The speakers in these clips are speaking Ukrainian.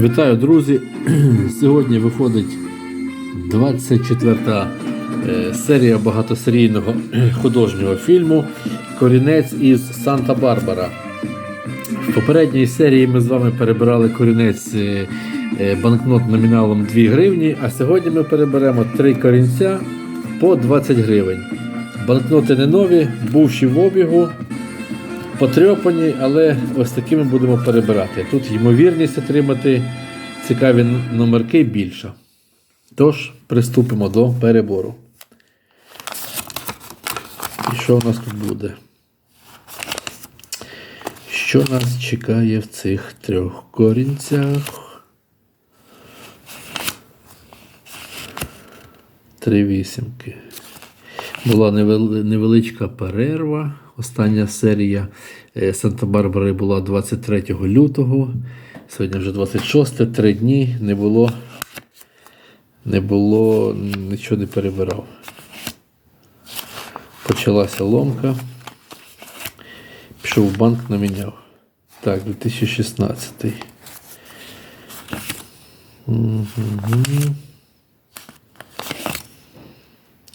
Вітаю, друзі! Сьогодні виходить 24 е, серія багатосерійного художнього фільму Корінець із Санта-Барбара. В попередній серії ми з вами перебирали корінець е, е, банкнот номіналом 2 гривні, а сьогодні ми переберемо 3 корінця по 20 гривень. Банкноти не нові, бувші в обігу, потрьопані, але ось такими будемо перебирати. Тут ймовірність отримати цікаві номерки більша. Тож, приступимо до перебору. І що у нас тут буде? Що нас чекає в цих трьох корінцях? Три вісімки. Була невеличка перерва. Остання серія е, Санта-Барбари була 23 лютого. Сьогодні вже 26, три дні не було, не було, нічого не перебирав. Почалася ломка. Пішов в банк, наміняв. Так, 2016. Мгм.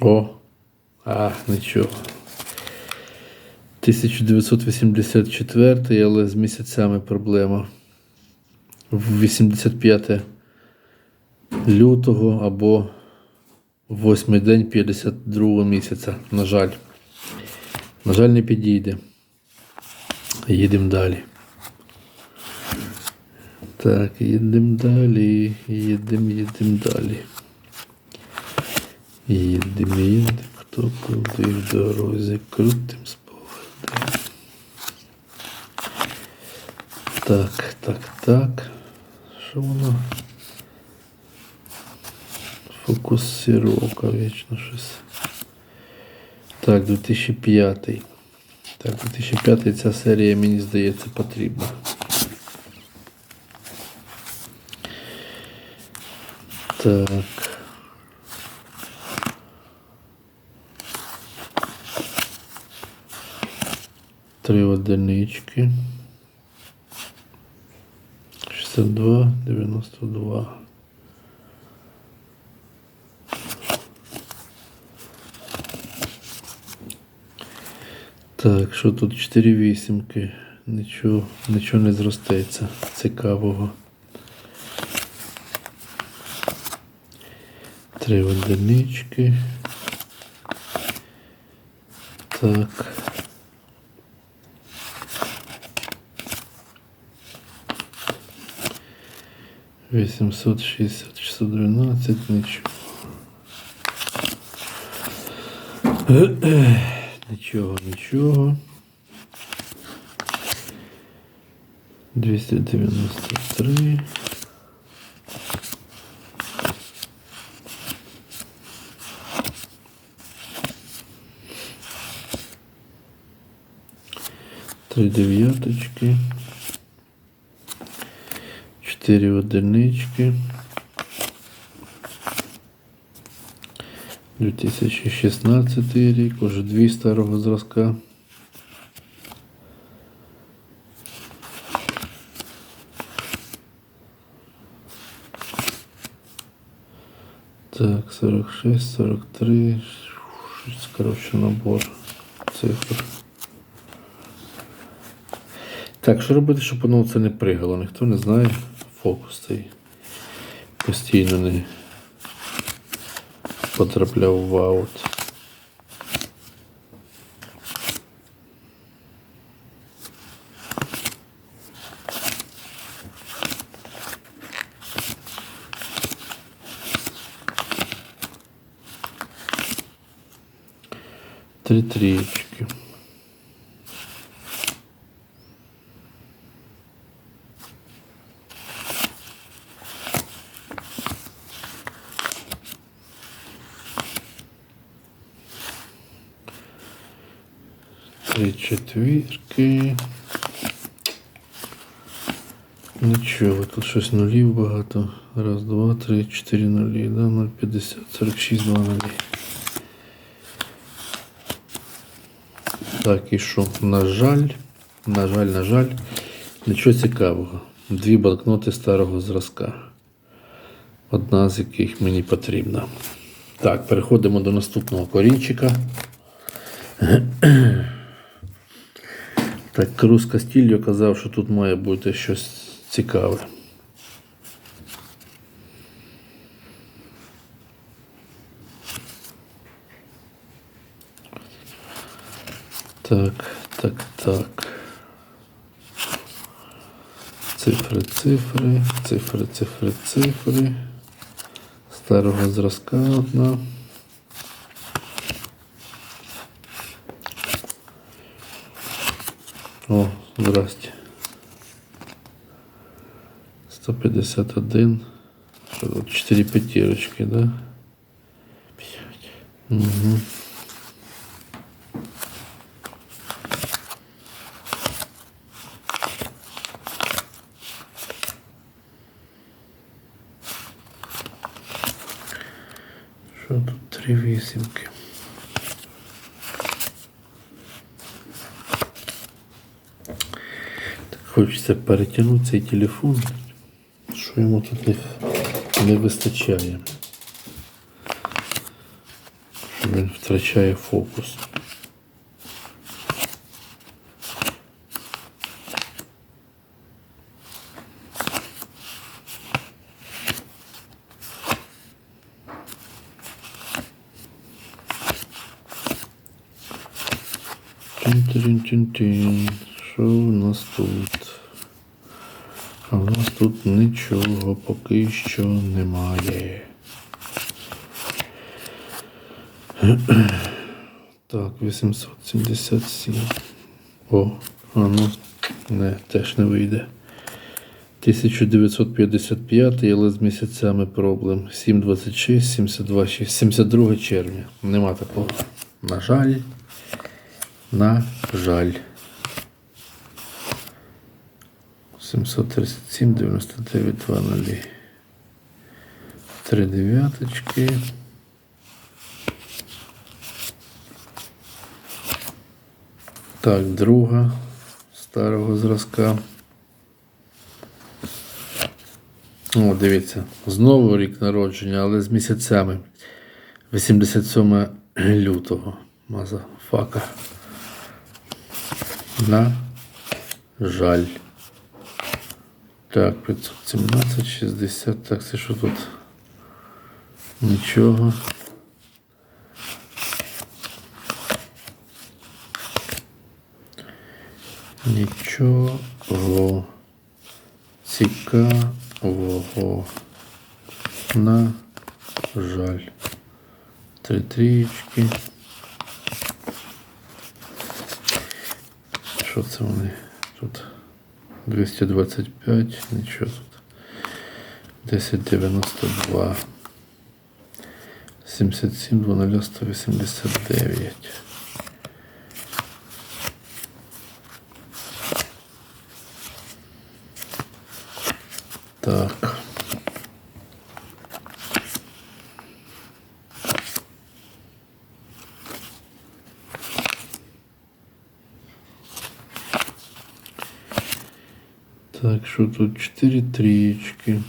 О, а, нічого. 1984, але з місяцями проблема. В 85 лютого або восьмий день 52 місяця. На жаль. На жаль, не підійде. Їдемо далі. Так, їдемо далі. Їдемо, їдемо далі. Їдемо, їдемо, хто куди в дорозі, крутим Так, так, так. Що воно? Фокусировка вічно щось. Так, 2005. Так, 2005 ця серія, мені здається, потрібна. Так. Три одинички. 62, 92. Так, що тут 4 вісімки. Нічого, нічого не зростається цікавого. Три одинички. Так. Вісімсот шістдесят, шістсот дванадцять, нічого. Нічого, нічого. 293. Три дев'яточки. Чотири одинички. 2016 рік, уже дві старого зразка. Так, 46, 43. Щось, коротше, набор цифр. Так, що робити, щоб воно це не пригало? Ніхто не знає. Фокус цей постійно не потрапляв в аут. Три трієчки. Три четвірки. Нічого, тут щось нулів багато. Раз, два, три, чотири нулі, да, 0,50, 46, 2 нулі. Так, і що? На жаль, на жаль, на жаль, нічого цікавого. дві банкноти старого зразка. Одна з яких мені потрібна. Так, переходимо до наступного корінчика. Так, Крус Кастільо казав, що тут має бути щось цікаве. Так, так, так. Цифри, цифри, цифри, цифри, цифри. Старого зразка одна. Здрасте. 151. Що тут? 4 п'ятірочки, да? 5. Угу. Хочеться перетягнути цей телефон. Що йому тут не, не вистачає? Він втрачає фокус. Тин-тин-тин-тин. Що в нас тут? А в нас тут нічого поки що немає. Так, 877. О, а ну, не, теж не вийде. 1955, але з місяцями проблем. 726, 72, 72 червня. Нема такого. На жаль. На жаль. 737, 99, 20. Три дев'яточки. Так, друга старого зразка. О, дивіться, знову рік народження, але з місяцями. 87 лютого. Мазафака. На жаль. Так, 517, 60. Так, це що тут? Нічого. Нічого цікавого. На жаль. Три трієчки. Що це вони? Тут 225, нічого тут. 1092. 77, 20, 189. Так. Що тут 4 трієчки.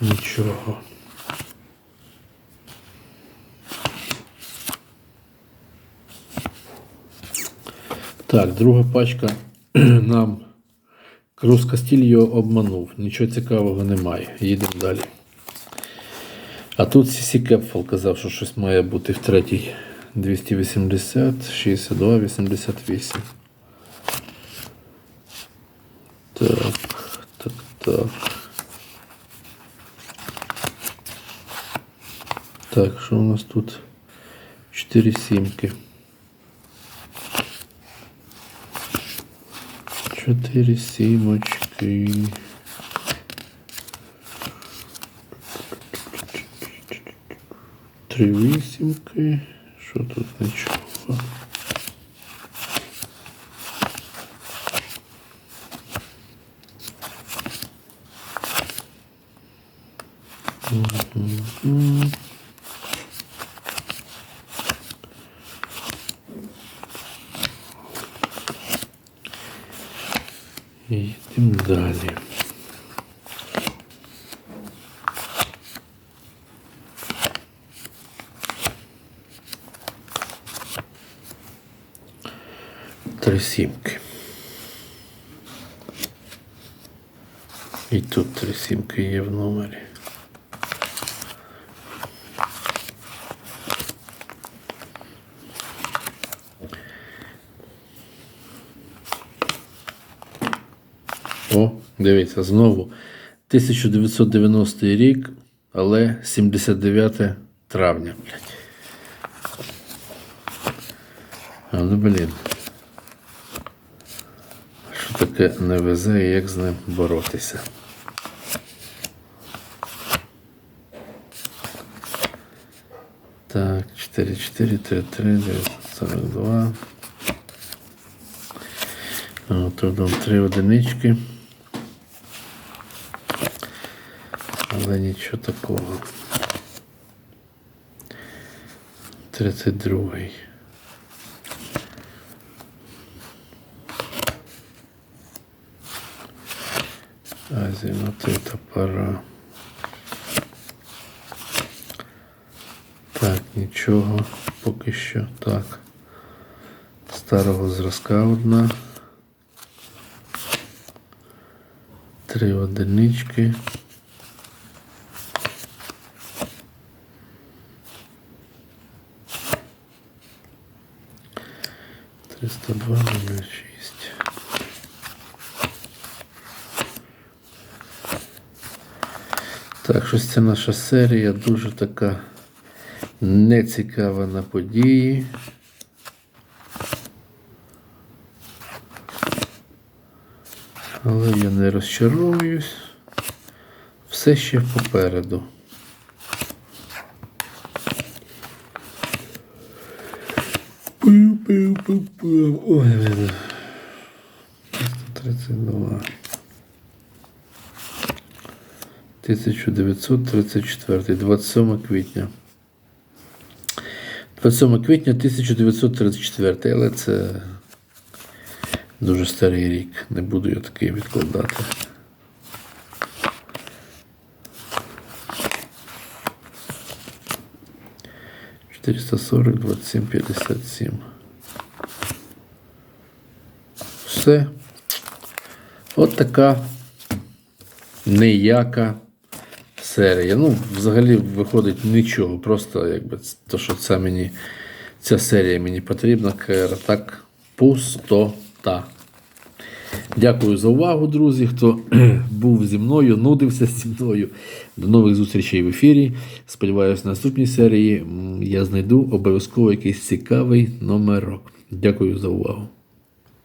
Нічого. Так, друга пачка нам Крус Кастільо обманув. Нічого цікавого немає. Їдемо далі. А тут Сісі Кепфал казав, що щось має бути в третій. 280, 62, 88. Так, так, так. Так, що у нас тут? 4 сімки. 4 сімочки. три вісімки. Що тут нічого? Їдемо м-м-м. далее сімки. І тут три сімки є в номері. О, дивіться, знову 1990 рік, але 79 травня. Блядь. Але, блін. Таке не везе і як з ним боротися? Так, 4, 4, 3, 3, 942. А, Тут вам три одинички. Але нічого такого. 32. Азімути топора. Так, нічого поки що. Так. Старого зразка одна. Три одинички. Триста два Так, що ця наша серія дуже така нецікава на події. Але я не розчаруюсь. Все ще попереду. Пиу пиу-пум. Ой, 332. 1934, 27 квітня. 27 квітня 1934, але це дуже старий рік. Не буду я такий відкладати. Четыреста сорок, двадцать семь, пятьдесят семь. Все. От така ніяка серія. Ну, взагалі виходить нічого. Просто якби то, що це мені, ця серія мені потрібна, КР, так пустота. Дякую за увагу, друзі. Хто був зі мною, нудився зі мною. До нових зустрічей в ефірі. Сподіваюся, на наступній серії я знайду обов'язково якийсь цікавий номерок. Дякую за увагу.